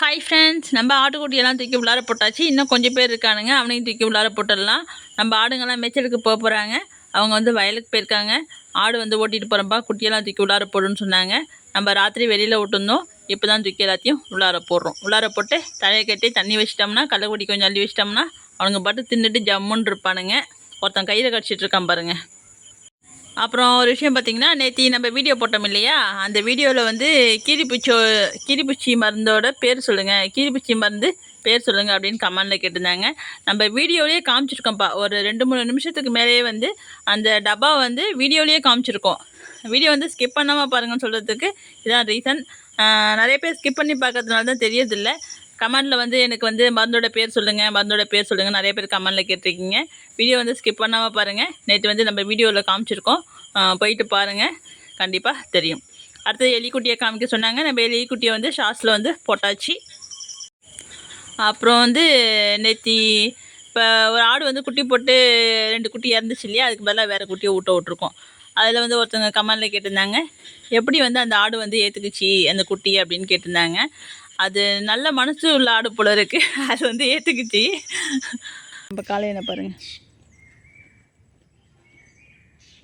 Hi friends நம்ம ஆட்டுக்குட்டியெல்லாம் தூக்கி உள்ளார போட்டாச்சு. இன்னும் கொஞ்சம் பேர் இருக்கானுங்க. அவனையும் தூக்கி உள்ளார போட்டுடலாம். நம்ம ஆடுங்கெல்லாம் மேய்ச்சலுக்கு போக போகிறாங்க அவங்க வந்து வயலுக்கு போயிருக்காங்க. ஆடு வந்து ஓட்டிகிட்டு போகிறப்பா குட்டியெல்லாம் தூக்கி உள்ளார போடுன்னு சொன்னாங்க. நம்ம ராத்திரி வெளியில் விட்டுருந்தோம். இப்போ தான் தூக்கி எல்லாத்தையும் உள்ளார போடுறோம். உள்ளார போட்டு தலையை கட்டி தண்ணி வச்சிட்டோம்னா கள்ளக்குடி கொஞ்சம் அள்ளி வச்சிட்டோம்னா அவனுங்க பாட்டு தின்னுட்டு ஜம்முன்னு இருப்பானுங்க. ஒருத்தன் கையில் கடிச்சிட்டு இருக்கான் அப்புறம் ஒரு விஷயம் பார்த்தீங்கன்னா நேற்று நம்ம வீடியோ போட்டோம் இல்லையா? அந்த வீடியோவில் வந்து கீரிப்பூச்சோ கீரிப்பூச்சி மருந்தோட பேர் சொல்லுங்கள் கீரிப்பூச்சி மருந்து பேர் சொல்லுங்கள் அப்படின்னு கமெண்டில் கேட்டிருந்தாங்க. நம்ம வீடியோலேயே காமிச்சிருக்கோம்ப்பா. ஒரு ரெண்டு மூணு நிமிஷத்துக்கு மேலேயே வந்து அந்த டப்பா வந்து வீடியோலேயே காமிச்சிருக்கோம். வீடியோ வந்து ஸ்கிப் பண்ணாமல் பாருங்கன்னு சொல்கிறதுக்கு இதான் ரீசன் நிறைய பேர் ஸ்கிப் பண்ணி பார்க்கறதுனால தான் தெரியறதில்ல. கமெண்டில் வந்து எனக்கு வந்து மருந்தோட பேர் சொல்லுங்கள் மருந்தோட பேர் சொல்லுங்கள் நிறைய பேர் கமெண்டில் கேட்டிருக்கீங்க. வீடியோ வந்து ஸ்கிப் பண்ணாமல் பாருங்கள் நேற்று வந்து நம்ம வீடியோவில் காமிச்சிருக்கோம். போயிட்டு பாருங்கள் கண்டிப்பாக தெரியும். அடுத்தது எலிக்குட்டியை காமிக்க சொன்னாங்க. நம்ம எலிக்குட்டியை வந்து ஷார்ட்ஸில் வந்து போட்டாச்சு. அப்புறம் வந்து நேத்தி இப்போ ஒரு ஆடு வந்து குட்டி போட்டு ரெண்டு குட்டி இறந்துச்சு இல்லையா? அதுக்கு பதிலாக வேறு குட்டியை ஊட்ட விட்ருக்கோம் அதில் வந்து ஒருத்தவங்க கமெண்டில் கேட்டிருந்தாங்க. எப்படி வந்து அந்த ஆடு வந்து ஏற்றுக்குச்சு அந்த குட்டி அப்படின்னு கேட்டிருந்தாங்க. அது நல்ல மனசு உள்ள ஆடு போல இருக்குது அது வந்து ஏற்றுக்குச்சு நம்ம காலையில் பாருங்கள்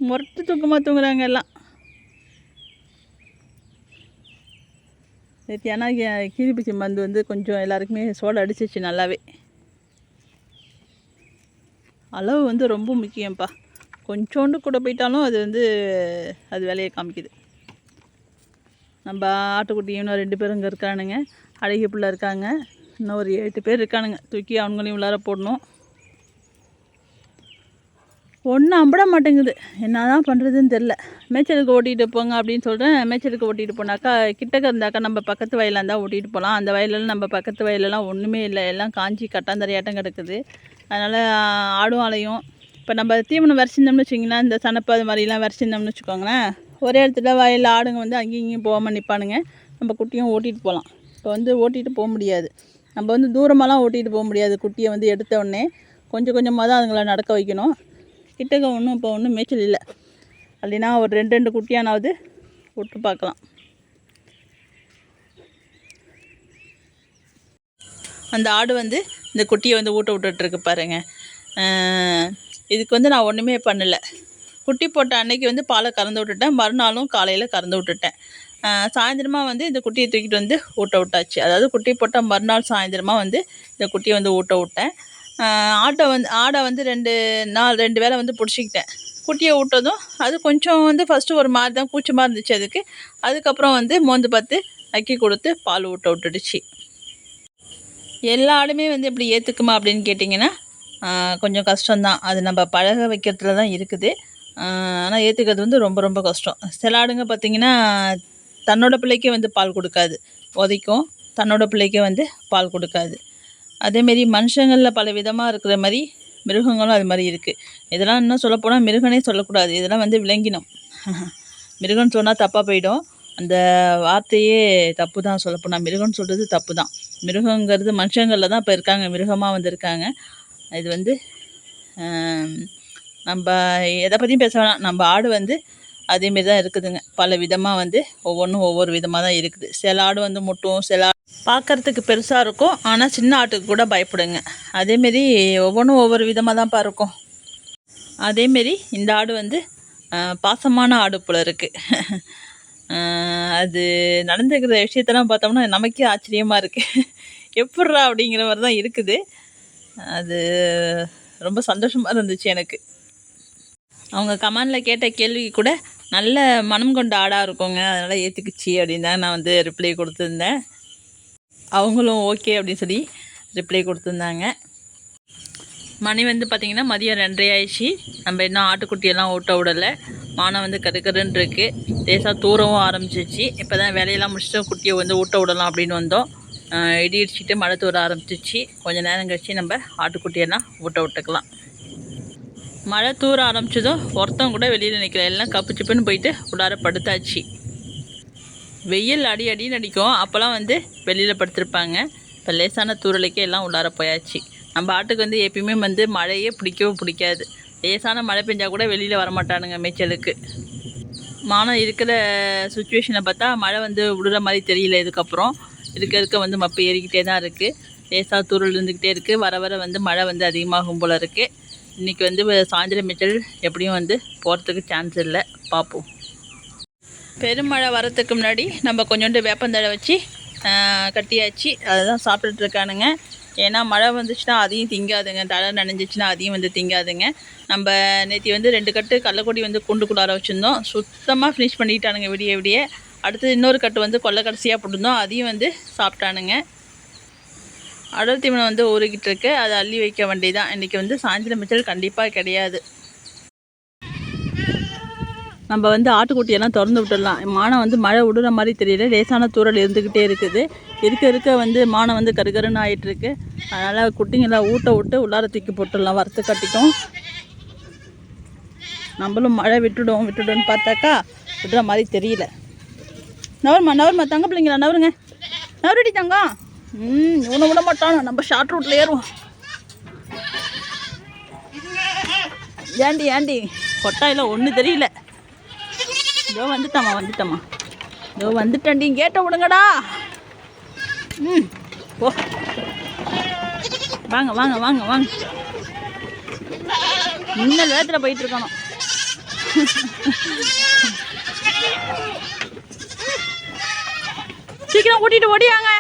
முரட்டு தூக்கமாக தூங்குறாங்க எல்லாம். நேற்று ஆனால் கீரிப்பூச்சி மருந்து வந்து கொஞ்சம் எல்லாருக்குமே சோடை அடிச்சிச்சு நல்லாவே. அளவு வந்து ரொம்ப முக்கியம்ப்பா கொஞ்சோண்டு கூட போயிட்டாலும் அது வந்து அது வேலையை காமிக்குது. நம்ம ஆட்டுக்குட்டி இன்னும் ரெண்டு பேரும் இங்கே இருக்கானுங்க. அழகி பிள்ளை இருக்காங்க. இன்னும் ஒரு எட்டு பேர் இருக்கானுங்க. தூக்கி அவங்களையும் உள்ளார போடணும். ஒன்றும் அம்பட மாட்டேங்குது. என்ன தான் பண்ணுறதுன்னு தெரில மேய்ச்சலுக்கு ஓட்டிகிட்டு போங்க அப்படின்னு சொல்கிறேன் மேய்ச்சலுக்கு ஓட்டிகிட்டு போனாக்கா கிட்டக்க இருந்தாக்கா நம்ம பக்கத்து வயலாக இருந்தால் ஓட்டிகிட்டு போகலாம் அந்த வயலெல்லாம் நம்ம பக்கத்து வயலெல்லாம் ஒன்றுமே இல்லை. எல்லாம் காஞ்சி கட்டாந்தரையாட்டம் கிடக்குது. அதனால் ஆடும் அலையும் இப்போ நம்ம தீவனம் வரைச்சிருந்தோம்னு வச்சிங்கன்னா இந்த சனப்பு அது மாதிரிலாம் வரைச்சிருந்தோம்னு வச்சுக்கோங்களேன் ஒரே இடத்துல வயலில் ஆடுங்க வந்து அங்கேயும் இங்கேயும் போகாமல் நிற்பானுங்க நம்ம குட்டியும் ஓட்டிகிட்டு போகலாம் இப்போ வந்து ஓட்டிகிட்டு போக முடியாது. நம்ம வந்து தூரமாலாம் ஓட்டிகிட்டு போக முடியாது. குட்டியை வந்து எடுத்த உடனே கொஞ்சம் கொஞ்சமாக தான் அதுங்களை நடக்க வைக்கணும். கிட்டக்க ஒன்றும் இப்போ ஒன்றும் மேய்ச்சல் இல்லை. அப்படின்னா ஒரு ரெண்டு ரெண்டு குட்டியானாவது விட்டு பார்க்கலாம். அந்த ஆடு வந்து இந்த குட்டியை வந்து ஊட்ட விட்டுட்ருக்கு பாருங்கள் இதுக்கு வந்து நான் ஒன்றுமே பண்ணலை. குட்டி போட்ட அன்னைக்கு வந்து பாலை கறந்து விட்டுட்டேன். மறுநாளும் காலையில் கறந்து விட்டுட்டேன். சாயந்தரமாக வந்து இந்த குட்டியை தூக்கிட்டு வந்து ஊட்ட விட்டாச்சு. அதாவது குட்டி போட்ட மறுநாள் சாயந்தரமாக வந்து இந்த குட்டியை வந்து ஊட்ட விட்டேன். ஆட்டை வந்து ஆடை வந்து ரெண்டு நாள் ரெண்டு வேளை வந்து பிடிச்சிக்கிட்டேன். குட்டியை விட்டதும் அது கொஞ்சம் வந்து ஃபஸ்ட்டு ஒரு மாதிரி தான் கூச்சமாக இருந்துச்சு அதுக்கு. அதுக்கப்புறம் வந்து மோந்து பார்த்து அக்கி கொடுத்து பால் ஊட்ட விட்டுடுச்சு. எல்லா ஆடுமே வந்து எப்படி ஏற்றுக்குமா அப்படின்னு கேட்டிங்கன்னா கொஞ்சம் கஷ்டம்தான். அது நம்ம பழக வைக்கிறதுல தான் இருக்குது. ஆனால் ஏற்றுக்கிறது வந்து ரொம்ப ரொம்ப கஷ்டம். சில ஆடுங்க பார்த்திங்கன்னா தன்னோட பிள்ளைக்கே வந்து பால் கொடுக்காது. உதைக்கும் தன்னோட பிள்ளைக்கே வந்து பால் கொடுக்காது. அதேமாரி மனுஷங்களில் பல விதமாக இருக்கிற மாதிரி மிருகங்களும் அது மாதிரி இருக்குது இதெல்லாம் இன்னும் சொல்லப்போனால் மிருகனே சொல்லக்கூடாது. இதெல்லாம் வந்து விலங்கினம். மிருகன்னு சொன்னால் தப்பாக போயிடும். அந்த வார்த்தையே தப்பு தான் சொல்லப்போனால் மிருகன் சொல்கிறது தப்பு தான் மிருகங்கிறது மனுஷங்களில் தான் இப்போ இருக்காங்க. மிருகமாக வந்திருக்காங்க. இது வந்து நம்ம எதை பற்றியும் பேச வேணாம். நம்ம ஆடு வந்து அதேமாரி தான் இருக்குதுங்க. பல விதமாக வந்து ஒவ்வொன்றும் ஒவ்வொரு விதமாக தான் இருக்குது. சில ஆடு வந்து முட்டும் சில பார்க்கறதுக்கு பெருசாக இருக்கும். ஆனால் சின்ன ஆட்டுக்கு கூட பயப்படுங்க. அதேமாரி ஒவ்வொன்றும் ஒவ்வொரு விதமாக தான்ப்பா இருக்கும். அதேமாரி இந்த ஆடு வந்து பாசமான ஆடு போல இருக்குது அது நடந்துக்கிற விஷயத்தெல்லாம் பார்த்தோம்னா நமக்கே ஆச்சரியமாக இருக்குது எப்பட்றா அப்படிங்கிற மாதிரி தான் இருக்குது. அது ரொம்ப சந்தோஷமாக இருந்துச்சு எனக்கு. அவங்க கமாண்டில் கேட்ட கேள்விக்கு கூட நல்ல மனம் கொண்ட ஆடாக இருக்குங்க. அதனால் ஏற்றுக்குச்சி அப்படின்னு தான் நான் வந்து ரிப்ளை கொடுத்துருந்தேன். அவங்களும் ஓகே அப்படின்னு சொல்லி ரிப்ளை கொடுத்துருந்தாங்க. மணி வந்து பார்த்திங்கன்னா மதியம் ரெண்டரை ஆயிடுச்சு. நம்ம இன்னும் ஆட்டுக்குட்டியெல்லாம் ஓட்ட விடலை. வானம் வந்து கருக்கருன்னு இருக்குது லேசாக தூரவும் ஆரம்பிச்சிச்சு இப்போ தான் வேலையெல்லாம் முடிச்சுட்டு குட்டியை வந்து ஊட்ட விடலாம் அப்படின்னு வந்தோம். இடி இடிச்சிட்டு மழை தூர ஆரம்பிச்சிச்சு கொஞ்சம் நேரம் கழிச்சு நம்ம ஆட்டுக்குட்டியெல்லாம் ஊட்ட விட்டுக்கலாம். மழை தூர ஆரம்பித்ததும் ஒருத்தவங்க கூட வெளியில் நிற்கல எல்லாம் கப்பு சிப்புன்னு போயிட்டு உள்ளார படுத்தாச்சு. வெயில் அடி அடின்னு அடிக்கும். அப்போல்லாம் வந்து வெளியில் படுத்திருப்பாங்க. இப்போ லேசான தூரலுக்கே எல்லாம் உள்ளார போயாச்சு. நம்ம ஆட்டுக்கு வந்து எப்பயுமே வந்து மழையே பிடிக்கவும் பிடிக்காது. லேசான மழை பெஞ்சால் கூட வெளியில் வரமாட்டானுங்க மேய்ச்சலுக்கு. மானம் இருக்கிற சுச்சுவேஷனை பார்த்தா மழை வந்து விடுற மாதிரி தெரியல இதுக்கப்புறம். இருக்க இருக்க வந்து மப்பு ஏறிக்கிட்டே தான் இருக்குது லேசாக தூரல் இருந்துக்கிட்டே இருக்குது வர வர வந்து மழை வந்து அதிகமாகும் போல் இருக்குது இன்றைக்கி வந்து சாயந்தரம் மேய்ச்சல் எப்படியும் வந்து போகிறதுக்கு சான்ஸ் இல்லை. பார்ப்போம் பெருமழை வரத்துக்கு முன்னாடி நம்ம கொஞ்சோண்டு வேப்பந்தழை வச்சு கட்டியாச்சு. அதை தான் இருக்கானுங்க. ஏன்னா மழை வந்துச்சுன்னா அதையும் திங்காதுங்க. தலை நனைஞ்சிச்சுன்னா அதையும் வந்து திங்காதுங்க. நம்ம நேற்று வந்து ரெண்டு கட்டு கடலக்கொடி வந்து கூண்டுக்குள்ளார வச்சுருந்தோம். சுத்தமாக ஃபினிஷ் பண்ணிக்கிட்டானுங்க விடிய விடிய. அடுத்தது இன்னொரு கட்டு வந்து கொல்லை கடைசியாக போட்டிருந்தோம். அதையும் வந்து சாப்பிட்டானுங்க. அடல் தீவனம் வந்து ஊறிக்கிட்டு இருக்கு. அதை அள்ளி வைக்க வேண்டியதான் இன்றைக்கி வந்து சாயந்தரம் மிச்சல் கண்டிப்பாக கிடையாது. நம்ம வந்து ஆட்டுக்குட்டியெல்லாம் திறந்து விட்டுடலாம். மானம் வந்து மழை விடுற மாதிரி தெரியல. லேசான தூரல் இருந்துக்கிட்டே இருக்குது. இருக்க இருக்க வந்து மானம் வந்து கருகருன்னு ஆகிட்டுருக்கு அதனால் குட்டிங்கெல்லாம் ஊட்ட விட்டு உள்ளார தூக்கி போட்டுடலாம். வறுத்து கட்டிக்கும் நம்மளும் மழை விட்டுடும் விட்டுடும்னு பார்த்தாக்கா விடுற மாதிரி தெரியல. நவருமா நவருமா தங்க பிள்ளைங்களா? நவருங்க. நவருடி தங்கம். ம் இவனை விட மாட்டானோ. நம்ம ஷார்ட் ரூட்டில் ஏறுவோம். ஏண்டி ஏண்டி? கொட்டாயில் ஒன்றும் தெரியல. இதோ வந்துட்டம்மா வந்துட்டம்மா. இதோ வந்துட்டேன்டி கேட்ட விடுங்கடா ம் போ. வாங்க வாங்க வாங்க வாங்க. இன்னும் வேகத்தில் போயிட்டு இருக்கணும். சீக்கிரம் கூட்டிட்டு ஓடியாங்க.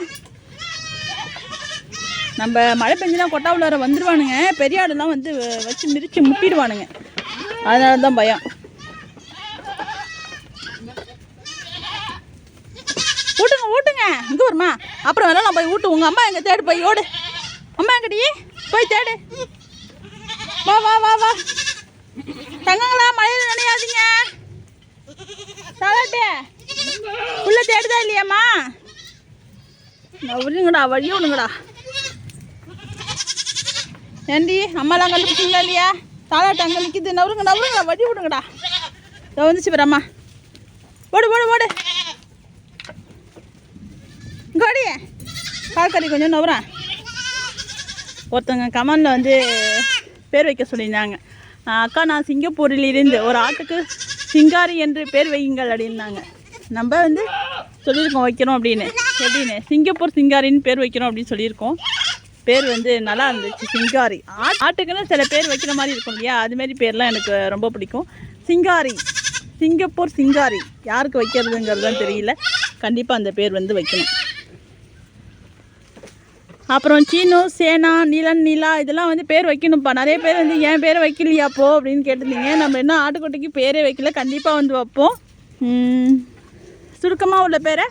நம்ம மழை பெஞ்சுனா கொட்டா உள்ளார வந்துடுவானுங்க பெரிய ஆடுலாம் வந்து வ- வச்சு மிதிச்சு முட்டிடுவானுங்க. அதனால தான் பயம். வருமா? அப்புறம் வேணா நான் போய் விட்டு உங்கள் அம்மா எங்கே தேடு? போய் ஓடு. அம்மா எங்கடி? போய் தேடு. வா வா வா வா. தங்கங்களா மழையில் நினையாதீங்க. தலாட்டே. உள்ள தேடுதா இல்லையாம்மா? நான் விடுங்கடா வழியே விடுங்கடா. ஏண்டி அம்மாலாம் கண்டுபிடிச்சிங்களா இல்லையா? தாளாட்டு அங்கே நிற்கிது நவருங்க நவருங்க வழி விடுங்கடா. இதோ வந்துச்சு பாரு ஓடு ஓடு ஓடு இங்கே ஓடி காய்கறி கொஞ்சம் நவுறேன். ஒருத்தவங்க கமெண்டில் வந்து பேர் வைக்க சொல்லியிருந்தாங்க. அக்கா நான் சிங்கப்பூரில் இருந்து ஒரு ஆட்டுக்கு சிங்காரி என்று பேர் வையுங்கள் அப்படின்னாங்க. நம்ம வந்து சொல்லியிருக்கோம் வைக்கிறோம் அப்படின்னு. எப்படின்னு? சிங்கப்பூர் சிங்காரின்னு பேர் வைக்கிறோம் அப்படின்னு சொல்லியிருக்கோம். பேர் வந்து நல்லா இருந்துச்சு சிங்காரி. ஆ- ஆட்டுக்குன்னு சில பேர் வைக்கிற மாதிரி இருக்கும் இல்லையா? அதுமாரி பேர்லாம் எனக்கு ரொம்ப பிடிக்கும். சிங்காரி. சிங்கப்பூர் சிங்காரி. யாருக்கு வைக்கிறதுங்கிறது தான் தெரியல. கண்டிப்பாக அந்த பேர் வந்து வைக்கணும். அப்புறம் சீனு சேனா நீலன் நீலா இதெல்லாம் வந்து பேர் வைக்கணும்ப்பா. நிறைய பேர் வந்து என் பேரை வைக்கலையாப்போ அப்படின்னு கேட்டிருந்தீங்க. நம்ம இன்னும் ஆட்டுக்குட்டிக்கு பேரே வைக்கல. கண்டிப்பாக வந்து வைப்போம். சுருக்கமாக உள்ள பேரை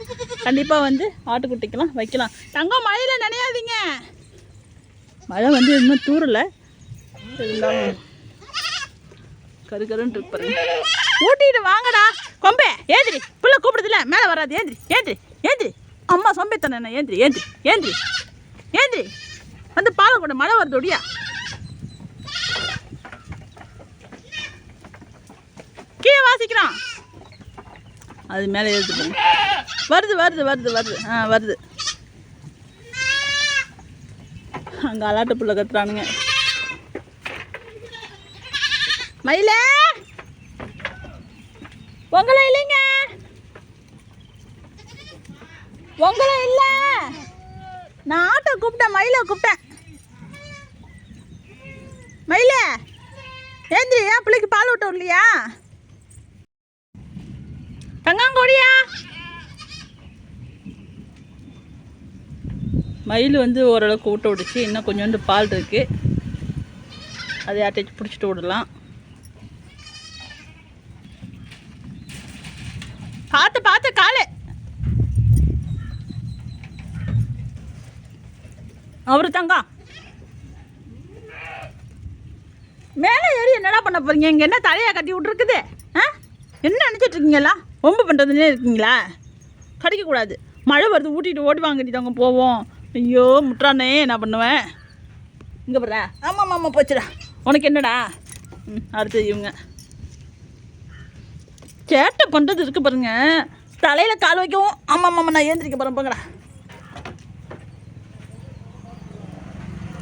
கண்டிப்பாக வந்து ஆட்டுக்குட்டிக்கெல்லாம் வைக்கலாம். தங்கம் மழையில் நினையாதீங்க. மழை வந்து இன்னும் தூரலை இருந்தாலும் கரு கருன்னு இருக்கு ஊட்டிட்டு வாங்கடா. கொம்பே ஏந்திரி. பிள்ளை கூப்பிடுதுல மேலே வராது. ஏந்திரி ஏந்திரி ஏந்திரி. அம்மா சொம்பேத்தன ஏந்திரி ஏந்திரி ஏந்திரி. வந்து வந்து பாலை கொண்டு மழை வருது ஒடியா? கீழே வாசிக்கிறான் அது மேலே எழுத்து வருது வருது வருது வருது. ஆ வருது. அங்கே அலாட்டு புள்ள கத்துறானுங்க. மயில! உங்களை இல்லைங்க. உங்களை இல்லை. நான் ஆட்டோ கூப்பிட்டேன் மயிலை கூப்பிட்டேன். மயில ஏந்திரி ஏன் பிள்ளைக்கு பால் விட்ட இல்லையா தங்காங்கோடியா மயில் வந்து ஓரளவுக்கு ஊட்ட விடுச்சு இன்னும் கொஞ்சோண்டு பால் இருக்குது அதை யார்ட்டாச்சும் பிடிச்சிட்டு விடலாம் பார்த்து பார்த்து காலு அவரு தங்கம் மேலே ஏறி என்னடா பண்ண போறீங்க? இங்கே என்ன தலையை கட்டி விட்ருக்குது ஆ? என்ன நினச்சிட்டு இருக்கீங்களா ஒம்பு பண்ணுறதுனே இருக்கீங்களா? கடிக்கக்கூடாது. மழை வருது ஊட்டிட்டு ஓடி வாங்கடி தங்க போவோம். ஐயோ முட்டுறானே என்ன பண்ணுவேன்? இங்கே போடுற ஆமாம் ஆமாம் போச்சுடா. உனக்கு என்னடா? ம் அடுத்தது இவங்க. சேட்டை பண்ணுறது இருக்கு பாருங்க. தலையில் கால் வைக்கவும். ஆமாம் ஆமாம் நான் ஏந்திரிக்க போகிறேன் போங்கடா.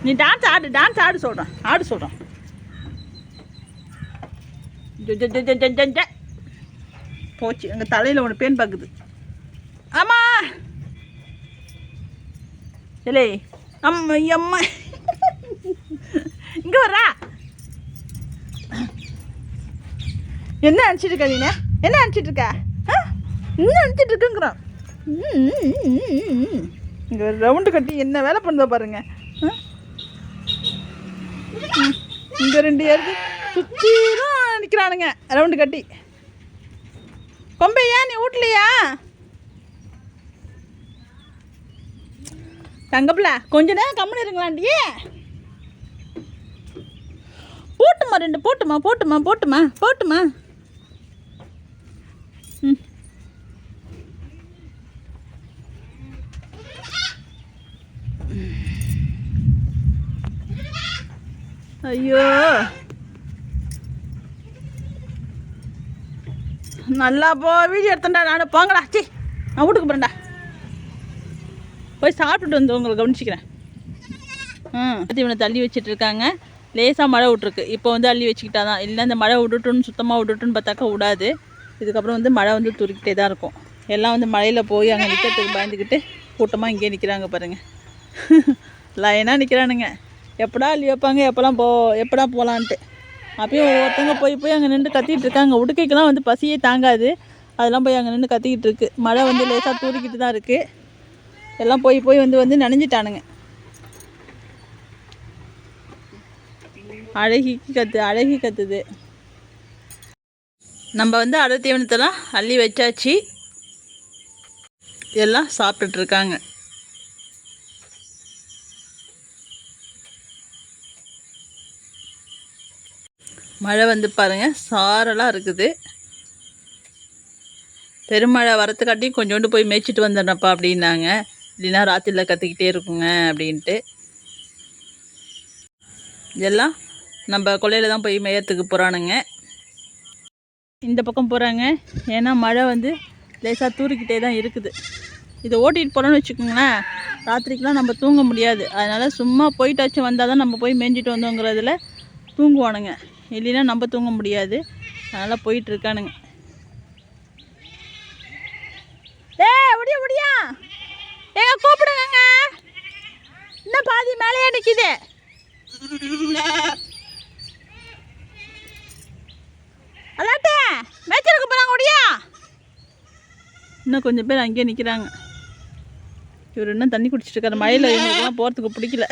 நீ டான்ஸ் ஆடு டான்ஸ் ஆடு சொல்கிறேன் ஆடு சொல்கிறேன் போச்சு எங்கள் தலையில் ஒன்று பேன் பார்க்குது ஆமாம் இல்லை அம்மா அம்மா. இங்கே வர்றா. என்ன அனுப்பிச்சிட்டு இருக்க நீ என்ன அனுப்பிச்சிட்டு இருக்க? ஆ? என்ன அனுப்பிச்சிட்டு இருக்குங்கிறான். இங்கே ரவுண்டு கட்டி என்ன வேலை பண்ணுதோ பாருங்க. இந்த ரெண்டு இயருக்கு சுற்றிலும் நிற்கிறானுங்க ரவுண்டு கட்டி. கொம்பையா நீ வீட்லையா தங்கப்பில கொஞ்ச நேரம் கம்முன்னு இருங்களாண்டியே போட்டுமா ரெண்டு போட்டுமா போட்டுமா போட்டுமா போட்டுமா ஐயோ. நல்லா போ வீடியோ எடுத்தேன்டா நான். போங்கடா சி. நான் வீட்டுக்கு போகிறேன்டா போய் சாப்பிட்டுட்டு வந்து உங்களை கவனிச்சிக்கிறேன். ம் இவனை தள்ளி வச்சுட்டு இருக்காங்க. லேசாக மழை விட்ருக்கு இப்போ வந்து அள்ளி வச்சுக்கிட்டா தான் இல்லை இந்த மழை விட்டுட்டுன்னு சுத்தமாக விட்டுட்டுன்னு பார்த்தாக்கா விடாது. இதுக்கப்புறம் வந்து மழை வந்து துருக்கிட்டே தான் இருக்கும். எல்லாம் வந்து மழையில் போய் அங்கே நிற்கிறதுக்கு பயந்துக்கிட்டு கூட்டமாக இங்கேயே நிற்கிறாங்க பாருங்கள் லைனாக நிற்கிறானுங்க எப்படா அள்ளி வைப்பாங்க எப்போலாம் போ எப்படா போகலான்ட்டு அப்பயும் ஒவ்வொருத்தவங்க போய் போய் அங்கே நின்று கத்திக்கிட்டு இருக்காங்க. உடுக்கைக்கெல்லாம் வந்து பசியே தாங்காது. அதெல்லாம் போய் அங்கே நின்று கத்திக்கிட்டு இருக்கு. மழை வந்து லேசாக தூரிக்கிட்டு தான் இருக்குது எல்லாம் போய் போய் வந்து வந்து நனைஞ்சிட்டானுங்க. அழகிக்கு கத்து அழகி கத்துது. நம்ம வந்து அறுபத்தி ஒன்றுத்தெல்லாம் அள்ளி வச்சாச்சு. எல்லாம் சாப்பிட்டுட்ருக்காங்க மழை வந்து பாருங்க சாரலாக இருக்குது. பெருமழை வரத்துக்காட்டி கொஞ்சோண்டு போய் மேய்ச்சிட்டு வந்துடுறப்பா அப்படின்னாங்க. இல்லைன்னா ராத்திரியில் கற்றுக்கிட்டே இருக்குங்க அப்படின்ட்டு. இதெல்லாம் நம்ம கொள்ளையில் தான் போய் மேயத்துக்கு போகிறானுங்க இந்த பக்கம் போகிறாங்க ஏன்னா மழை வந்து லேசாக தூரிக்கிட்டே தான் இருக்குது. இதை ஓட்டிகிட்டு போகிறோன்னு வச்சுக்கோங்களேன் ராத்திரிக்கெலாம் நம்ம தூங்க முடியாது. அதனால் சும்மா போயிட்டாச்சும் வந்தால் தான் நம்ம போய் மேய்ஞ்சிட்டு வந்தோங்கிறதுல தூங்குவானுங்க. இல்லைன்னா நம்ம தூங்க முடியாது. அதனால் போயிட்டு இருக்கானுங்க ஏய் முடியா முடியா ஏங்க கூப்பிடுங்க இன்னும் பாதி மேலேயே நிற்கிது அல்லாட்டே மேய்ச்சலுக்கு போகிறாங்க முடியா இன்னும் கொஞ்சம் பேர் அங்கேயே நிற்கிறாங்க இவர் இன்னும் தண்ணி குடிச்சிட்டு இருக்காரு. மழையில் இவங்களுக்குலாம் போகிறதுக்கு பிடிக்கல.